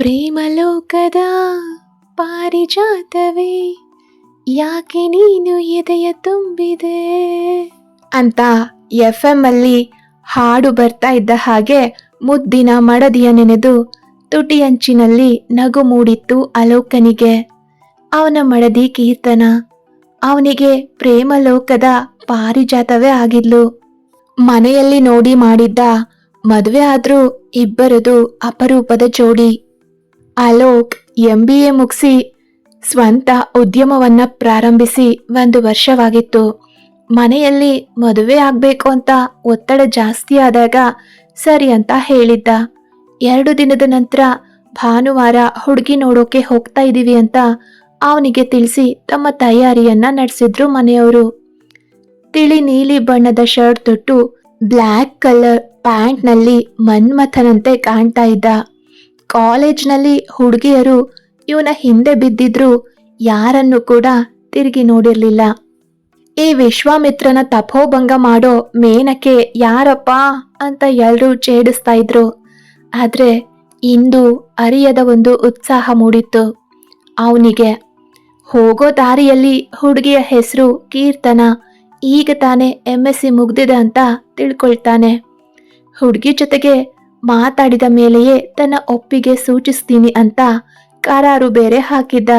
ಪ್ರೇಮಲೋಕದ ಪಾರಿಜಾತವೇ, ಯಾಕೆ ನೀನು ಎದೆಯ ತುಂಬಿದೆ? ಅಂತ ಎಫ್ ಎಂ ಅಲ್ಲಿ ಹಾಡು ಬರ್ತಾ ಇದ್ದ ಹಾಗೆ ಮುದ್ದಿನ ಮಡದಿಯ ನೆನೆದು ತುಟಿಯಂಚಿನಲ್ಲಿ ನಗು ಮೂಡಿತ್ತು ಅಲೋಕನಿಗೆ. ಅವನ ಮಡದಿ ಕೀರ್ತನ, ಅವನಿಗೆ ಪ್ರೇಮಲೋಕದ ಪಾರಿಜಾತವೇ ಆಗಿದ್ಲು. ಮನೆಯಲ್ಲಿ ನೋಡಿ ಮಾಡಿದ್ದ ಮದುವೆ ಆದ್ರೂ ಇಬ್ಬರದು ಅಪರೂಪದ ಜೋಡಿ. ಅಲೋಕ್ ಎಂ ಬಿ ಎ ಮುಗಿಸಿ ಸ್ವಂತ ಉದ್ಯಮವನ್ನ ಪ್ರಾರಂಭಿಸಿ ಒಂದು ವರ್ಷವಾಗಿತ್ತು. ಮನೆಯಲ್ಲಿ ಮದುವೆ ಆಗಬೇಕು ಅಂತ ಒತ್ತಡ ಜಾಸ್ತಿ ಆದಾಗ ಸರಿ ಅಂತ ಹೇಳಿದ್ದ. ಎರಡು ದಿನದ ನಂತರ ಭಾನುವಾರ ಹುಡುಗಿ ನೋಡೋಕೆ ಹೋಗ್ತಾ ಇದ್ದೀವಿ ಅಂತ ಅವನಿಗೆ ತಿಳಿಸಿ ತಮ್ಮ ತಯಾರಿಯನ್ನ ನಡೆಸಿದ್ರು ಮನೆಯವರು. ತಿಳಿ ನೀಲಿ ಬಣ್ಣದ ಶರ್ಟ್ ತೊಟ್ಟು ಬ್ಲ್ಯಾಕ್ ಕಲರ್ ಪ್ಯಾಂಟ್ನಲ್ಲಿ ಮನ್ಮಥನಂತೆ ಕಾಣ್ತಾ ಇದ್ದ. ಕಾಲೇಜ್ನಲ್ಲಿ ಹುಡುಗಿಯರು ಇವನ ಹಿಂದೆ ಬಿದ್ದಿದ್ರು ಯಾರನ್ನು ಕೂಡ ತಿರುಗಿ ನೋಡಿರಲಿಲ್ಲ. ಈ ವಿಶ್ವಾಮಿತ್ರನ ತಪೋಭಂಗ ಮಾಡೋ ಮೇನಕ್ಕೆ ಯಾರಪ್ಪ ಅಂತ ಎಲ್ಲರೂ ಛೇಡಿಸ್ತಾ ಇದ್ರು. ಆದರೆ ಇಂದು ಅರಿಯದ ಒಂದು ಉತ್ಸಾಹ ಮೂಡಿತ್ತು. ಅವನಿಗೆ ಹೋಗೋ ದಾರಿಯಲ್ಲಿ ಹುಡುಗಿಯ ಹೆಸರು ಕೀರ್ತನ, ಈಗ ತಾನೇ ಎಂ ಎಸ್ ಸಿ ಮುಗ್ದಿದೆ ಅಂತ ತಿಳ್ಕೊಳ್ತಾನೆ. ಹುಡುಗಿ ಜೊತೆಗೆ ಮಾತಾಡಿದ ಮೇಲೆಯೇ ತನ್ನ ಒಪ್ಪಿಗೆ ಸೂಚಿಸ್ತೀನಿ ಅಂತ ಕರಾರು ಬೇರೆ ಹಾಕಿದ್ದ.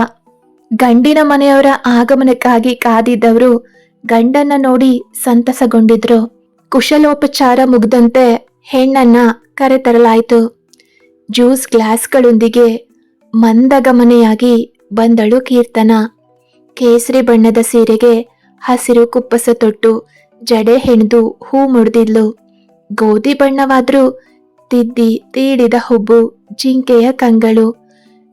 ಗಂಡಿನ ಮನೆಯವರ ಆಗಮನಕ್ಕಾಗಿ ಕಾದಿದ್ದವರು ಗಂಡನ್ನ ನೋಡಿ ಸಂತಸಗೊಂಡಿದ್ರು. ಕುಶಲೋಪಚಾರ ಮುಗ್ದಂತೆ ಹೆಣ್ಣನ್ನ ಕರೆತರಲಾಯಿತು. ಜ್ಯೂಸ್ ಗ್ಲಾಸ್ಗಳೊಂದಿಗೆ ಮಂದಗಮನೆಯಾಗಿ ಬಂದಳು ಕೀರ್ತನ. ಕೇಸರಿ ಬಣ್ಣದ ಸೀರೆಗೆ ಹಸಿರು ಕುಪ್ಪಸ ತೊಟ್ಟು, ಜಡೆ ಹೆಣ್ದು ಹೂ ಮುಡ್ದಿದ್ಲು ಗೋಧಿ ಬಣ್ಣವಾದ್ರೂ ತಿದ್ದಿ ತೀಡಿದ ಹುಬ್ಬು, ಜಿಂಕೆಯ ಕಂಗಳು,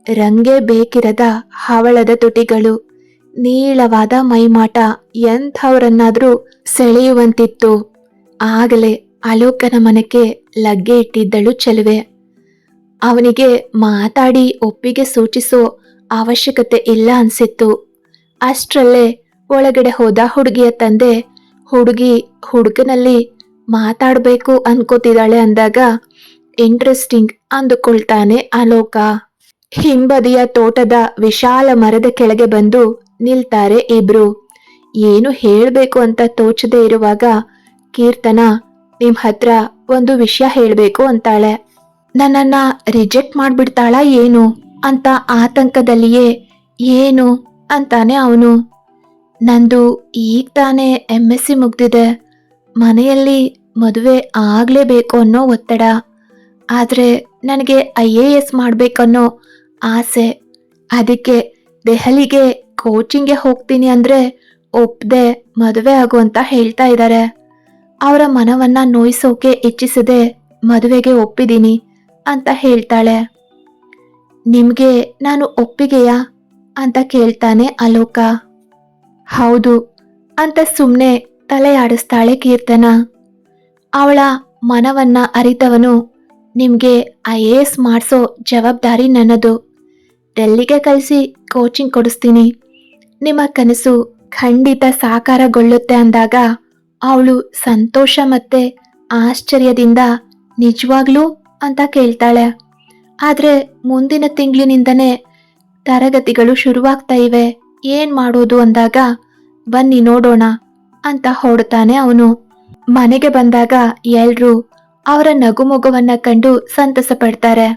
ರಂಗೆ ಬೇಕಿರದ ಹವಳದ ತುಟಿಗಳು, ನೀಳವಾದ ಮೈಮಾಟ ಎಂಥವರನ್ನಾದರೂ ಸೆಳೆಯುವಂತಿತ್ತು. ಆಗಲೇ ಅಲೋಕನ ಮನಕ್ಕೆ ಲಗ್ಗೆ ಇಟ್ಟಿದ್ದಳು ಚೆಲುವೆ. ಅವನಿಗೆ ಮಾತಾಡಿ ಒಪ್ಪಿಗೆ ಸೂಚಿಸೋ ಅವಶ್ಯಕತೆ ಇಲ್ಲ ಅನ್ಸಿತ್ತು. ಅಷ್ಟರಲ್ಲೇ ಒಳಗಡೆ ಹೋದ ಹುಡುಗಿಯ ತಂದೆ ಹುಡುಗಿ ಹುಡುಗನಲ್ಲಿ ಮಾತಾಡಬೇಕು ಅನ್ಕೋತಿದ್ದಾಳೆ ಅಂದಾಗ ಇಂಟ್ರೆಸ್ಟಿಂಗ್ ಅಂದುಕೊಳ್ತಾನೆ ಅಲೋಕ. ಹಿಂಬದಿಯ ತೋಟದ ವಿಶಾಲ ಮರದ ಕೆಳಗೆ ಬಂದು ನಿಲ್ತಾರೆ ಇಬ್ರು. ಏನು ಹೇಳಬೇಕು ಅಂತ ತೋಚದೇ ಇರುವಾಗ ಕೀರ್ತನ, ನಿಮ್ ಹತ್ರ ಒಂದು ವಿಷಯ ಹೇಳಬೇಕು ಅಂತಾಳೆ. ನನ್ನನ್ನ ರಿಜೆಕ್ಟ್ ಮಾಡ್ಬಿಡ್ತಾಳ ಏನು? ಅಂತ ಆತಂಕದಲ್ಲಿಯೇ, ಏನು? ಅಂತಾನೆ ಅವನು. ನಂದು ಈಗ ತಾನೇ ಎಂ ಎಸ್ ಸಿ ಮುಗ್ದಿದೆ. ಮನೆಯಲ್ಲಿ ಮದುವೆ ಆಗಲೇಬೇಕು ಅನ್ನೋ ಒತ್ತಡ, ಆದ್ರೆ ನನಗೆ ಐ ಎ ಎಸ್ ಮಾಡಬೇಕನ್ನೋ ಆಸೆ. ಅದಕ್ಕೆ ದೆಹಲಿಗೆ ಕೋಚಿಂಗ್ಗೆ ಹೋಗ್ತೀನಿ ಅಂದ್ರೆ ಒಪ್ಪದೆ ಮದುವೆ ಆಗು ಅಂತ ಹೇಳ್ತಾ ಇದ್ದಾರೆ ಅವರ ಮನವನ್ನ ನೋಯಿಸೋಕೆ ಇಚ್ಛಿಸದೆ ಮದುವೆಗೆ ಒಪ್ಪಿದ್ದೀನಿ ಅಂತ ಹೇಳ್ತಾಳೆ. ನಿಮಗೆ ನಾನು ಒಪ್ಪಿಗೆಯಾ? ಅಂತ ಕೇಳ್ತಾನೆ ಅಲೋಕ. ಹೌದು, ಅಂತ ಸುಮ್ಮನೆ ತಲೆ ಆಡಿಸ್ತಾಳೆ ಕೀರ್ತನ. ಅವಳ ಮನವನ್ನ ಅರಿತವನು, ನಿಮಗೆ ಐ ಎ ಎಸ್ ಮಾಡಿಸೋ ಜವಾಬ್ದಾರಿ ನನ್ನದು. ಡೆಲ್ಲಿಗೆ ಕಳಿಸಿ ಕೋಚಿಂಗ್ ಕೊಡಿಸ್ತೀನಿ. ನಿಮ್ಮ ಕನಸು ಖಂಡಿತ ಸಾಕಾರಗೊಳ್ಳುತ್ತೆ ಅಂದಾಗ ಅವಳು ಸಂತೋಷ ಮತ್ತೆ ಆಶ್ಚರ್ಯದಿಂದ, ನಿಜವಾಗ್ಲೂ? ಅಂತ ಕೇಳ್ತಾಳೆ. ಆದರೆ ಮುಂದಿನ ತಿಂಗಳಿನಿಂದನೇ ತರಗತಿಗಳು ಶುರುವಾಗ್ತಾ ಇವೆ. ಏನು ಮಾಡೋದು ಅಂದಾಗ, ಬನ್ನಿ ನೋಡೋಣ. ಅಂತ ಹೊಡ್ತಾನೆ ಅವನು. ಮನೆಗೆ ಬಂದಾಗ ಎಲ್ರೂ ಅವರ ನಗುಮೊಗವನ್ನ ಕಂಡು ಸಂತಸ ಪಡ್ತಾರೆ.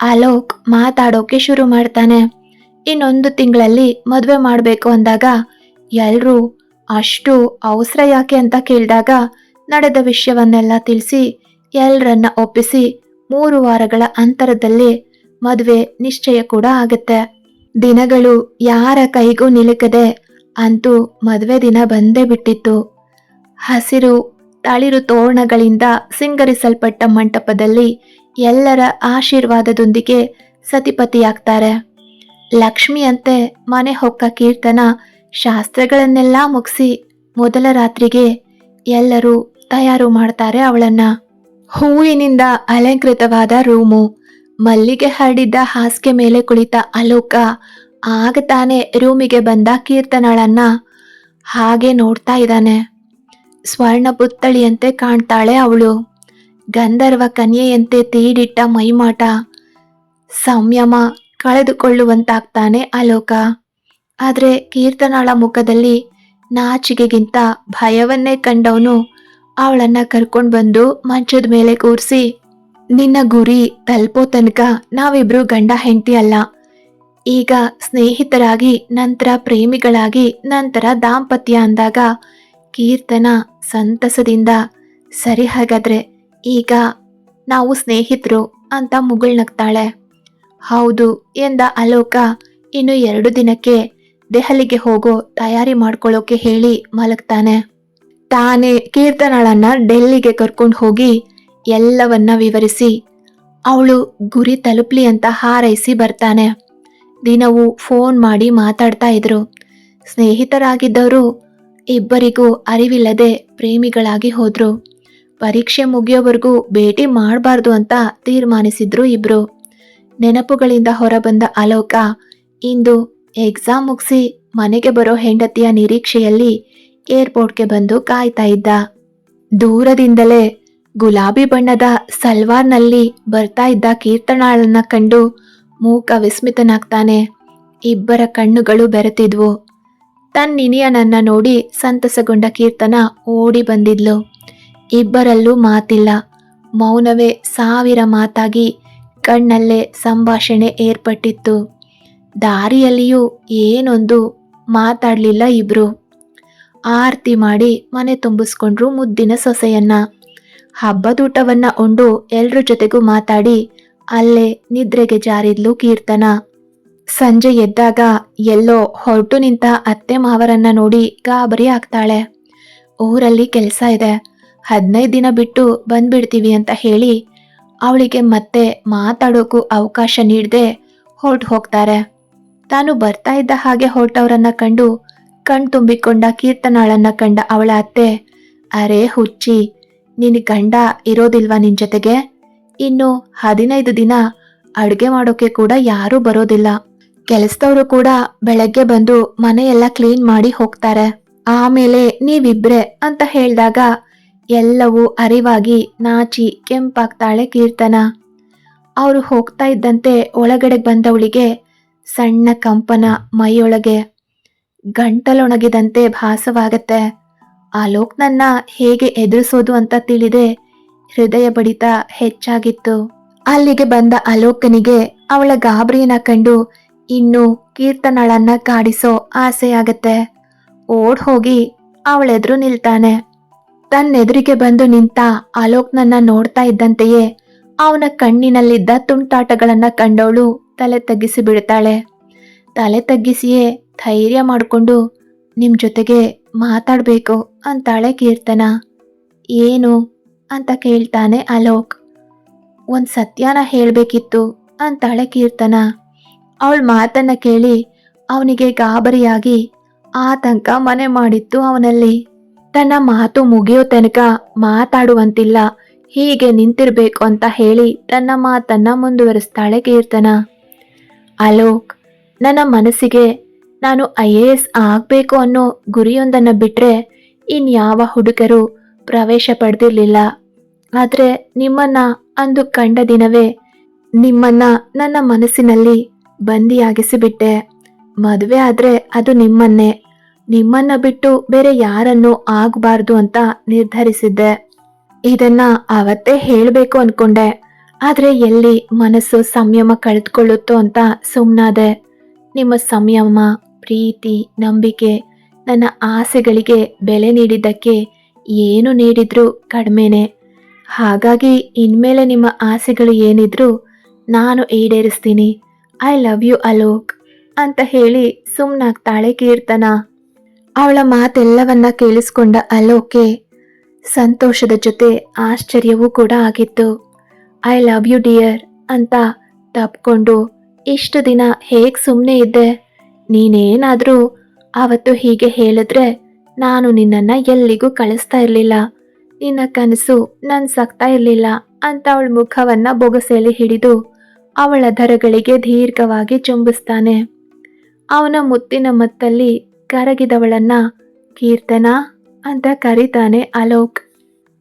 ಅಲೋಕ್ ಮಾತಾಡೋಕೆ ಶುರು ಮಾಡ್ತಾನೆ. ಇನ್ನೊಂದು ತಿಂಗಳಲ್ಲಿ ಮದುವೆ ಮಾಡಬೇಕು ಅಂದಾಗ ಎಲ್ರೂ ಅಷ್ಟು ಅವಸರ ಯಾಕೆ ಅಂತ ಕೇಳಿದಾಗ ನಡೆದ ವಿಷಯವನ್ನೆಲ್ಲ ತಿಳಿಸಿ ಎಲ್ಲರನ್ನ ಒಪ್ಪಿಸಿ ಮೂರು ವಾರಗಳ ಅಂತರದಲ್ಲಿ ಮದುವೆ ನಿಶ್ಚಯ ಕೂಡ ಆಗುತ್ತೆ. ದಿನಗಳು ಯಾರ ಕೈಗೂ ನಿಲುಕದೆ ಅಂತೂ ಮದುವೆ ದಿನ ಬಂದೇ ಬಿಟ್ಟಿತ್ತು. ಹಸಿರು, ತಳಿರು ತೋರಣಗಳಿಂದ ಸಿಂಗರಿಸಲ್ಪಟ್ಟ ಮಂಟಪದಲ್ಲಿ ಎಲ್ಲರ ಆಶೀರ್ವಾದದೊಂದಿಗೆ ಸತಿಪತಿಯಾಗ್ತಾರೆ. ಲಕ್ಷ್ಮಿಯಂತೆ ಮನೆ ಹೊಕ್ಕ ಕೀರ್ತನ, ಶಾಸ್ತ್ರಗಳನ್ನೆಲ್ಲ ಮುಗಿಸಿ ಮೊದಲ ರಾತ್ರಿಗೆ ಎಲ್ಲರೂ ತಯಾರು ಮಾಡ್ತಾರೆ ಅವಳನ್ನ. ಹೂವಿನಿಂದ ಅಲಂಕೃತವಾದ ರೂಮು, ಮಲ್ಲಿಗೆ ಹರಡಿದ್ದ ಹಾಸಿಗೆ ಮೇಲೆ ಕುಳಿತ ಅಲೋಕ ಆಗ ತಾನೇ ರೂಮಿಗೆ ಬಂದ ಕೀರ್ತನಾಳನ್ನ ಹಾಗೆ ನೋಡ್ತಾ ಇದ್ದಾನೆ. ಸ್ವರ್ಣ ಪುತ್ತಳಿಯಂತೆ ಕಾಣ್ತಾಳೆ ಅವಳು. ಗಂಧರ್ವ ಕನ್ಯೆಯಂತೆ ತೀಡಿಟ್ಟ ಮೈಮಾಟ. ಸಂಯಮ ಕಳೆದುಕೊಳ್ಳುವಂತಾಗ್ತಾನೆ ಅಲೋಕ. ಆದ್ರೆ ಕೀರ್ತನಾಳ ಮುಖದಲ್ಲಿ ನಾಚಿಕೆಗಿಂತ ಭಯವನ್ನೇ ಕಂಡವನು ಅವಳನ್ನ ಕರ್ಕೊಂಡು ಬಂದು ಮಂಚದ ಮೇಲೆ ಕೂರಿಸಿ, ನಿನ್ನ ಗುರಿ ತಲುಪೋ ತನಕ ನಾವಿಬ್ರು ಗಂಡ ಹೆಂಡತಿ ಅಲ್ಲ. ಈಗ ಸ್ನೇಹಿತರಾಗಿ, ನಂತರ ಪ್ರೇಮಿಗಳಾಗಿ, ನಂತರ ದಾಂಪತ್ಯ ಅಂದಾಗ ಕೀರ್ತನ ಸಂತಸದಿಂದ ಸರಿ ಹಾಗಾದ್ರೆ ಈಗ ನಾವು ಸ್ನೇಹಿತರು ಅಂತ ಮುಗುಳ್ನಗ್ತಾಳೆ ಹೌದು ಎಂದ ಅಲೋಕ ಇನ್ನು ಎರಡು ದಿನಕ್ಕೆ ದೆಹಲಿಗೆ ಹೋಗೋ ತಯಾರಿ ಮಾಡ್ಕೊಳ್ಳೋಕೆ ಹೇಳಿ ಮಲಗ್ತಾನೆ. ತಾನೇ ಕೀರ್ತನಳನ್ನ ಡೆಲ್ಲಿಗೆ ಕರ್ಕೊಂಡು ಹೋಗಿ ಎಲ್ಲವನ್ನ ವಿವರಿಸಿ, ಅವಳು ಗುರಿ ತಲುಪ್ಲಿ ಅಂತ ಹಾರೈಸಿ ಬರ್ತಾನೆ. ದಿನವೂ ಫೋನ್ ಮಾಡಿ ಮಾತಾಡ್ತಾ ಇದ್ರು. ಸ್ನೇಹಿತರಾಗಿದ್ದವರು ಇಬ್ಬರಿಗೂ ಅರಿವಿಲ್ಲದೆ ಪ್ರೇಮಿಗಳಾಗಿ ಹೋದ್ರು. ಪರೀಕ್ಷೆ ಮುಗಿಯೋವರೆಗೂ ಭೇಟಿ ಮಾಡಬಾರ್ದು ಅಂತ ತೀರ್ಮಾನಿಸಿದ್ರು ಇಬ್ರು. ನೆನಪುಗಳಿಂದ ಹೊರಬಂದ ಅಲೋಕ ಇಂದು ಎಕ್ಸಾಮ್ ಮುಗಿಸಿ ಮನೆಗೆ ಬರೋ ಹೆಂಡತಿಯ ನಿರೀಕ್ಷೆಯಲ್ಲಿ ಏರ್ಪೋರ್ಟ್ಗೆ ಬಂದು ಕಾಯ್ತಾ ಇದ್ದ. ದೂರದಿಂದಲೇ ಗುಲಾಬಿ ಬಣ್ಣದ ಸಲ್ವಾರ್ನಲ್ಲಿ ಬರ್ತಾ ಇದ್ದ ಕೀರ್ತನಾಳನ್ನ ಕಂಡು ಮೂಕ ವಿಸ್ಮಿತನಾಗ್ತಾನೆ. ಇಬ್ಬರ ಕಣ್ಣುಗಳು ಬೆರೆತಿದ್ವು. ತನ್ನಿನಿಯನನ್ನ ನೋಡಿ ಸಂತಸಗೊಂಡ ಕೀರ್ತನ ಓಡಿ ಬಂದಿದ್ಲು. ಇಬ್ಬರಲ್ಲೂ ಮಾತಿಲ್ಲ. ಮೌನವೇ ಸಾವಿರ ಮಾತಾಗಿ ಕಣ್ಣಲ್ಲೇ ಸಂಭಾಷಣೆ ಏರ್ಪಟ್ಟಿತ್ತು. ದಾರಿಯಲ್ಲಿಯೂ ಏನೊಂದು ಮಾತಾಡಲಿಲ್ಲ ಇಬ್ರು. ಆರತಿ ಮಾಡಿ ಮನೆ ತುಂಬಿಸ್ಕೊಂಡ್ರು ಮುದ್ದಿನ ಸೊಸೆಯನ್ನ. ಹಬ್ಬದೂಟವನ್ನ ಉಂಡು ಎಲ್ರ ಜೊತೆಗೂ ಮಾತಾಡಿ ಅಲ್ಲೇ ನಿದ್ರೆಗೆ ಜಾರಿದ್ಲು ಕೀರ್ತನ. ಸಂಜೆ ಎದ್ದಾಗ ಎಲ್ಲೋ ಹೊರಟು ನಿಂತ ಅತ್ತೆ ಮಾವರನ್ನ ನೋಡಿ ಗಾಬರಿ ಆಗ್ತಾಳೆ. ಊರಲ್ಲಿ ಕೆಲಸ ಇದೆ. ಹದಿನೈದು ದಿನ ಬಿಟ್ಟು ಬಂದ್ಬಿಡ್ತೀವಿ ಅಂತ ಹೇಳಿ ಅವಳಿಗೆ ಮತ್ತೆ ಮಾತಾಡೋಕು ಅವಕಾಶ ನೀಡದೆ ಹೊರಟು ಹೋಗ್ತಾರೆ. ತಾನು ಬರ್ತಾ ಇದ್ದ ಹಾಗೆ ಹೊರಟವರನ್ನ ಕಂಡು ಕಣ್ ತುಂಬಿಕೊಂಡ ಕೀರ್ತನಾಳನ್ನ ಕಂಡ ಅವಳ ಅತ್ತೆ, ಅರೇ ಹುಚ್ಚಿ, ನಿನ್ ಗಂಡ ಇರೋದಿಲ್ವಾ ನಿನ್ ಜೊತೆಗೆ? ಇನ್ನು ಹದಿನೈದು ದಿನ ಅಡುಗೆ ಮಾಡೋಕೆ ಕೂಡ ಯಾರೂ ಬರೋದಿಲ್ಲ. ಕೆಲಸದವರು ಕೂಡ ಬೆಳಗ್ಗೆ ಬಂದು ಮನೆಯೆಲ್ಲ ಕ್ಲೀನ್ ಮಾಡಿ ಹೋಗ್ತಾರೆ. ಆಮೇಲೆ ನೀವಿಬ್ರೆ ಅಂತ ಹೇಳಿದಾಗ ಎಲ್ಲವೂ ಅರಿವಾಗಿ ನಾಚಿ ಕೆಂಪಾಗ್ತಾಳೆ ಕೀರ್ತನ. ಅವರು ಹೋಗ್ತಾ ಇದ್ದಂತೆ ಒಳಗಡೆ ಬಂದವಳಿಗೆ ಸಣ್ಣ ಕಂಪನ ಮೈಯೊಳಗೆ. ಗಂಟಲೊಣಗಿದಂತೆ ಭಾಸವಾಗತ್ತೆ. ಆಲೋಕ್ನನ್ನ ಹೇಗೆ ಎದುರಿಸೋದು ಅಂತ ತಿಳಿದೆ. ಹೃದಯ ಬಡಿತ ಹೆಚ್ಚಾಗಿತ್ತು. ಅಲ್ಲಿಗೆ ಬಂದ ಅಲೋಕನಿಗೆ ಅವಳ ಗಾಬರಿಯನ್ನ ಕಂಡು ಇನ್ನು ಕೀರ್ತನಳನ್ನ ಕಾಡಿಸೋ ಆಸೆಯಾಗತ್ತೆ. ಓಡ್ ಹೋಗಿ ಅವಳೆದ್ರು ನಿಲ್ತಾನೆ. ತನ್ನೆದುರಿಗೆ ಬಂದು ನಿಂತ ಅಲೋಕ್ನನ್ನ ನೋಡ್ತಾ ಇದ್ದಂತೆಯೇ ಅವನ ಕಣ್ಣಿನಲ್ಲಿದ್ದ ತುಂಟಾಟಗಳನ್ನ ಕಂಡವಳು ತಲೆ ತಗ್ಗಿಸಿ ಬಿಡ್ತಾಳೆ. ತಲೆ ತಗ್ಗಿಸಿಯೇ ಧೈರ್ಯ ಮಾಡಿಕೊಂಡು ನಿಮ್ ಜೊತೆಗೆ ಮಾತಾಡಬೇಕು ಅಂತಾಳೆ ಕೀರ್ತನ. ಏನು ಅಂತ ಕೇಳ್ತಾನೆ ಅಲೋಕ್. ಒಂದು ಸತ್ಯನ ಹೇಳಬೇಕಿತ್ತು ಅಂತಾಳೆ ಕೀರ್ತನ. ಅವಳ ಮಾತನ್ನ ಕೇಳಿ ಅವನಿಗೆ ಗಾಬರಿಯಾಗಿ ಆತಂಕ ಮನೆ ಮಾಡಿತ್ತು ಅವನಲ್ಲಿ. ತನ್ನ ಮಾತು ಮುಗಿಯೋ ತನಕ ಮಾತಾಡುವಂತಿಲ್ಲ, ಹೀಗೆ ನಿಂತಿರಬೇಕು ಅಂತ ಹೇಳಿ ತನ್ನ ಮಾತನ್ನ ಮುಂದುವರಿಸ್ತಾಳೆ ಕೀರ್ತನ. ಅಲೋಕ್, ನನ್ನ ಮನಸ್ಸಿಗೆ ನಾನು ಐ ಎ ಎಸ್ ಆಗಬೇಕು ಅನ್ನೋ ಗುರಿಯೊಂದನ್ನು ಬಿಟ್ಟರೆ ಇನ್ಯಾವ ಹುಡುಗರು ಪ್ರವೇಶ ಪಡೆದಿರಲಿಲ್ಲ. ಆದರೆ ನಿಮ್ಮನ್ನ ಅಂದು ಕಂಡ ದಿನವೇ ನಿಮ್ಮನ್ನ ನನ್ನ ಮನಸ್ಸಿನಲ್ಲಿ ಬಂದಿಯಾಗಿಸಿಬಿಟ್ಟೆ. ಮದುವೆ ಆದರೆ ಅದು ನಿಮ್ಮನ್ನೇ. ನಿಮ್ಮನ್ನ ಬಿಟ್ಟು ಬೇರೆ ಯಾರನ್ನು ಆಗಬಾರ್ದು ಅಂತ ನಿರ್ಧರಿಸಿದ್ದೆ. ಇದನ್ನ ಅವತ್ತೇ ಹೇಳಬೇಕು ಅನ್ಕೊಂಡೆ. ಆದರೆ ಎಲ್ಲಿ ಮನಸ್ಸು ಸಂಯಮ ಕಳೆದುಕೊಳ್ಳುತ್ತೋ ಅಂತ ಸುಮ್ಮನಾದೆ ನಿಮ್ಮ ಸಂಯಮ, ಪ್ರೀತಿ, ನಂಬಿಕೆ, ನನ್ನ ಆಸೆಗಳಿಗೆ ಬೆಲೆ ನೀಡಿದ್ದಕ್ಕೆ ಏನು ನೀಡಿದ್ರೂ ಕಡಿಮೆನೆ. ಹಾಗಾಗಿ ಇನ್ಮೇಲೆ ನಿಮ್ಮ ಆಸೆಗಳು ಏನಿದ್ರು ನಾನು ಈಡೇರಿಸ್ತೀನಿ. ಐ ಲವ್ ಯು ಅಲೋಕ್, ಅಂತ ಹೇಳಿ ಸುಮ್ಮನಾಗ್ತಾಳೆ ಕೀರ್ತನ. ಅವಳ ಮಾತೆಲ್ಲವನ್ನ ಕೇಳಿಸ್ಕೊಂಡ ಅಲೋಕೆ ಸಂತೋಷದ ಜೊತೆ ಆಶ್ಚರ್ಯವೂ ಕೂಡ ಆಗಿತ್ತು. ಐ ಲವ್ ಯು ಡಿಯರ್ ಅಂತ ತಪ್ಕೊಂಡು ಇಷ್ಟು ದಿನ ಹೇಗೆ ಸುಮ್ಮನೆ ಇದ್ದೆ? ನೀನೇನಾದರೂ ಆವತ್ತು ಹೀಗೆ ಹೇಳಿದ್ರೆ ನಾನು ನಿನ್ನನ್ನ ಎಲ್ಲಿಗೂ ಕಳಿಸ್ತಾ ಇರಲಿಲ್ಲ. ನಿನ್ನ ಕನಸು ನನ್ ಸಕ್ತಾ ಇರಲಿಲ್ಲ. ಅಂತ ಅವಳ ಮುಖವನ್ನ ಬೊಗಸೆಯಲ್ಲಿ ಹಿಡಿದು ಅವಳ ಧರಗಳಿಗೆ ದೀರ್ಘವಾಗಿ ಚುಂಬಿಸ್ತಾನೆ. ಅವನ ಮುತ್ತಿನ ಮತ್ತಲ್ಲಿ ಕರಗಿದವಳನ್ನ ಕೀರ್ತನ ಅಂತ ಕರೀತಾನೆ ಅಲೋಕ್.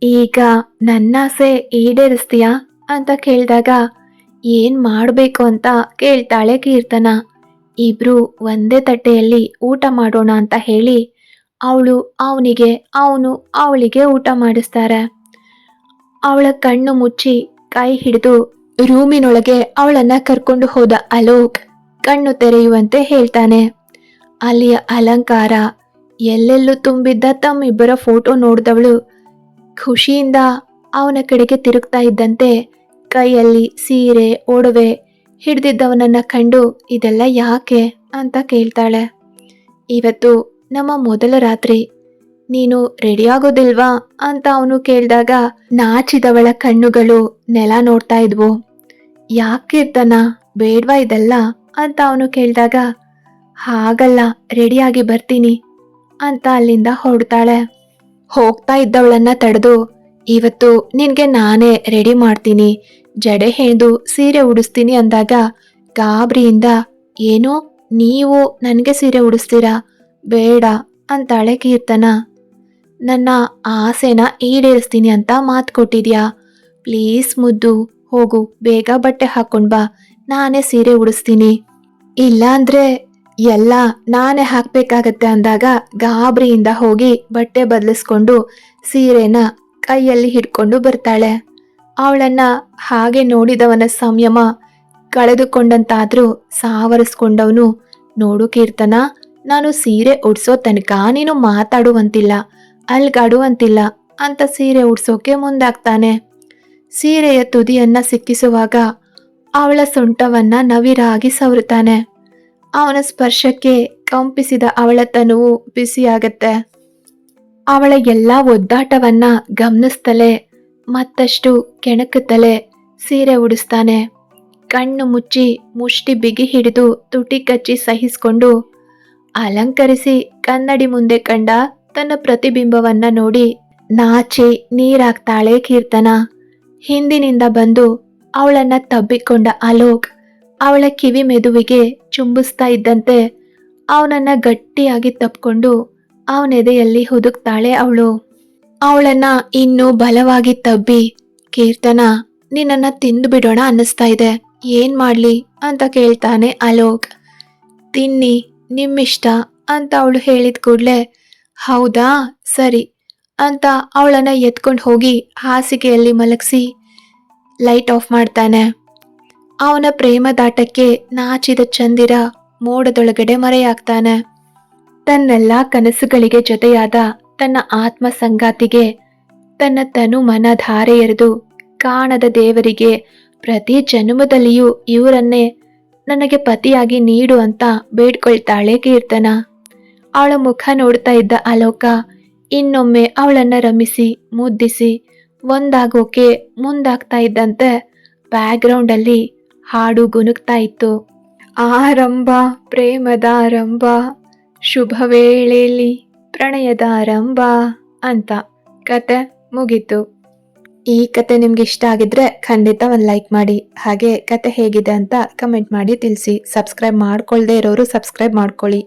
ಈಗ ನನ್ನಾಸೆ ಈಡೇರಿಸ್ತೀಯಾ ಅಂತ ಕೇಳಿದಾಗ, ಏನ್ ಮಾಡಬೇಕು ಅಂತ ಕೇಳ್ತಾಳೆ ಕೀರ್ತನ. ಇಬ್ರು ಒಂದೇ ತಟ್ಟೆಯಲ್ಲಿ ಊಟ ಮಾಡೋಣ ಅಂತ ಹೇಳಿ ಅವಳು ಅವನಿಗೆ, ಅವನು ಅವಳಿಗೆ ಊಟ ಮಾಡಿಸ್ತಾರೆ. ಅವಳ ಕಣ್ಣು ಮುಚ್ಚಿ ಕೈ ಹಿಡಿದು ರೂಮಿನೊಳಗೆ ಅವಳನ್ನ ಕರ್ಕೊಂಡು ಹೋದ ಅಲೋಕ್ ಕಣ್ಣು ತೆರೆಯುವಂತೆ ಹೇಳ್ತಾನೆ. ಅಲ್ಲಿಯ ಅಲಂಕಾರ, ಎಲ್ಲೆಲ್ಲೂ ತುಂಬಿದ್ದ ತಮ್ಮಿಬ್ಬರ ಫೋಟೋ ನೋಡಿದವಳು ಖುಷಿಯಿಂದ ಅವನ ಕಡೆಗೆ ತಿರುಗ್ತಾ ಇದ್ದಂತೆ ಕೈಯಲ್ಲಿ ಸೀರೆ, ಒಡವೆ ಹಿಡ್ದಿದ್ದವನನ್ನ ಕಂಡು ಇದೆಲ್ಲ ಯಾಕೆ ಅಂತ ಕೇಳ್ತಾಳೆ. ಇವತ್ತು ನಮ್ಮ ಮೊದಲ ರಾತ್ರಿ. ನೀನು ರೆಡಿಯಾಗೋದಿಲ್ವಾ ಅಂತ ಅವನು ಕೇಳಿದಾಗ ನಾಚಿದವಳ ಕಣ್ಣುಗಳು ನೆಲ ನೋಡ್ತಾ ಇದ್ವು. ಯಾಕಿರ್ತಾನ ಬೇಡ್ವಾ ಇದೆಲ್ಲ? ಅಂತ ಅವನು ಕೇಳಿದಾಗ, ಹಾಗಲ್ಲ ರೆಡಿಯಾಗಿ ಬರ್ತೀನಿ ಅಂತ ಅಲ್ಲಿಂದ ಹೊಡ್ತಾಳೆ ಹೋಗ್ತಾ ಇದ್ದವಳನ್ನ ತಡೆದು, ಇವತ್ತು ನಿನಗೆ ನಾನೇ ರೆಡಿ ಮಾಡ್ತೀನಿ. ಜಡೆ ಹೆಣ್ದು ಸೀರೆ ಉಡಿಸ್ತೀನಿ ಅಂದಾಗ ಗಾಬರಿಯಿಂದ, ಏನು, ನೀವು ನನಗೆ ಸೀರೆ ಉಡಿಸ್ತೀರಾ? ಬೇಡ ಅಂತಾಳೆ ಕೀರ್ತನ ನನ್ನ ಆಸೆನ ಈಡೇರಿಸ್ತೀನಿ ಅಂತ ಮಾತು ಕೊಟ್ಟಿದ್ಯಾ? ಪ್ಲೀಸ್ ಮುದ್ದು, ಹೋಗು, ಬೇಗ ಬಟ್ಟೆ ಹಾಕೊಂಡ್ ಬಾ, ನಾನೇ ಸೀರೆ ಉಡಿಸ್ತೀನಿ. ಇಲ್ಲಾಂದ್ರೆ ಎಲ್ಲ ನಾನೇ ಹಾಕ್ಬೇಕಾಗತ್ತೆ ಅಂದಾಗ ಗಾಬರಿಯಿಂದ ಹೋಗಿ ಬಟ್ಟೆ ಬದಲಿಸ್ಕೊಂಡು ಸೀರೆನ ಕೈಯಲ್ಲಿ ಹಿಡ್ಕೊಂಡು ಬರ್ತಾಳೆ. ಅವಳನ್ನ ಹಾಗೆ ನೋಡಿದವನ ಸಂಯಮ ಕಳೆದುಕೊಂಡಂತಾದ್ರೂ ಸಾವರಿಸ್ಕೊಂಡವನು ನೋಡು ಕೀರ್ತನ ನಾನು ಸೀರೆ ಉಡ್ಸೋ ತನಕ ನೀನು ಮಾತಾಡುವಂತಿಲ್ಲ, ಅಲ್ಗಾಡುವಂತಿಲ್ಲ ಅಂತ ಸೀರೆ ಉಡ್ಸೋಕೆ ಮುಂದಾಗ್ತಾನೆ. ಸೀರೆಯ ತುದಿಯನ್ನ ಸಿಕ್ಕಿಸುವಾಗ ಅವಳ ಸೊಂಟವನ್ನ ನವಿರಾಗಿ ಸವರುತ್ತಾನೆ. ಅವನ ಸ್ಪರ್ಶಕ್ಕೆ ಕಂಪಿಸಿದ ಅವಳ ತನುವು ಬಿಸಿಯಾಗತ್ತೆ. ಅವಳ ಎಲ್ಲ ಒದ್ದಾಟವನ್ನ ಗಮನಿಸ್ತಲೇ, ಮತ್ತಷ್ಟು ಕೆಣಕುತ್ತಲೇ ಸೀರೆ ಉಡಿಸ್ತಾನೆ. ಕಣ್ಣು ಮುಚ್ಚಿ ಮುಷ್ಟಿ ಬಿಗಿ ಹಿಡಿದು ತುಟಿ ಕಚ್ಚಿ ಸಹಿಸ್ಕೊಂಡು ಅಲಂಕರಿಸಿ ಕನ್ನಡಿ ಮುಂದೆ ಕಂಡ ತನ್ನ ಪ್ರತಿಬಿಂಬವನ್ನ ನೋಡಿ, ನಾಚಿ ನೀರಾಗ್ತಾಳೆ ಕೀರ್ತನ. ಹಿಂದಿನಿಂದ ಬಂದು ಅವಳನ್ನ ತಬ್ಬಿಕೊಂಡ ಅಲೋಕ್ ಅವಳ ಕಿವಿ ಮೆದುವಿಗೆ ಚುಂಬಿಸ್ತಾ ಇದ್ದಂತೆ ಅವನನ್ನ ಗಟ್ಟಿಯಾಗಿ ತಪ್ಕೊಂಡು ಅವನೆದೆಯಲ್ಲಿ ಹುದುಕ್ತಾಳೆ ಅವಳು. ಅವಳನ್ನ ಇನ್ನೂ ಬಲವಾಗಿ ತಬ್ಬಿ, ಕೀರ್ತನ, ನಿನ್ನನ್ನ ತಿಂದು ಬಿಡೋಣ ಅನ್ನಿಸ್ತಾ ಇದೆ. ಏನ್ ಮಾಡ್ಲಿ? ಅಂತ ಕೇಳ್ತಾನೆ ಅಲೋಕ್. ತಿನ್ನಿ ನಿಮ್ಮಿಷ್ಟ ಅಂತ ಅವಳು ಹೇಳಿದ ಕೂಡ್ಲೆ, ಹೌದಾ, ಸರಿ ಅಂತ ಅವಳನ್ನ ಎತ್ಕೊಂಡು ಹೋಗಿ ಹಾಸಿಗೆಯಲ್ಲಿ ಮಲಗಿಸಿ, ಲೈಟ್ ಆಫ್ ಮಾಡ್ತಾನೆ. ಅವನ ಪ್ರೇಮದಾಟಕ್ಕೆ ನಾಚಿದ ಚಂದಿರ ಮೋಡದೊಳಗಡೆ ಮರೆಯಾಗ್ತಾನೆ. ತನ್ನೆಲ್ಲ ಕನಸುಗಳಿಗೆ ಜೊತೆಯಾದ ತನ್ನ ಆತ್ಮ ಸಂಗಾತಿಗೆ ತನ್ನ ತನು ಮನ ಧಾರೆ ಎರೆದು ಕಾಣದ ದೇವರಿಗೆ ಪ್ರತಿ ಜನ್ಮದಲ್ಲಿಯೂ ಇವರನ್ನೇ ನನಗೆ ಪತಿಯಾಗಿ ನೀಡು ಅಂತ ಬೇಡ್ಕೊಳ್ತಾಳೆ ಕೀರ್ತನ. ಅವಳ ಮುಖ ನೋಡ್ತಾ ಇದ್ದ ಅಲೋಕ, ಇನ್ನೊಮ್ಮೆ ಅವಳನ್ನ ರಮಿಸಿ, ಮುದ್ದಿಸಿ, ಒಂದಾಗೋಕೆ ಮುಂದಾಗ್ತಾ ಇದ್ದಂತೆ ಬ್ಯಾಕ್ಗ್ರೌಂಡ್ ಅಲ್ಲಿ ಹಾಡು ಗುನುಗ್ತಾ ಇತ್ತು. ಆರಂಭ, ಪ್ರೇಮದ ಆರಂಭ, ಶುಭ ವೇಳೆಯಲ್ಲಿ ಪ್ರಣಯದ ಆರಂಭ ಅಂತ ಕತೆ ಮುಗೀತು. ಈ ಕತೆ ನಿಮ್ಗೆ ಇಷ್ಟ ಆಗಿದ್ರೆ ಖಂಡಿತ ಒಂದು ಲೈಕ್ ಮಾಡಿ. ಹಾಗೆ ಕತೆ ಹೇಗಿದೆ ಅಂತ ಕಮೆಂಟ್ ಮಾಡಿ ತಿಳಿಸಿ. ಸಬ್ಸ್ಕ್ರೈಬ್ ಮಾಡ್ಕೊಳ್ದೇ ಇರೋರು ಸಬ್ಸ್ಕ್ರೈಬ್ ಮಾಡ್ಕೊಳ್ಳಿ.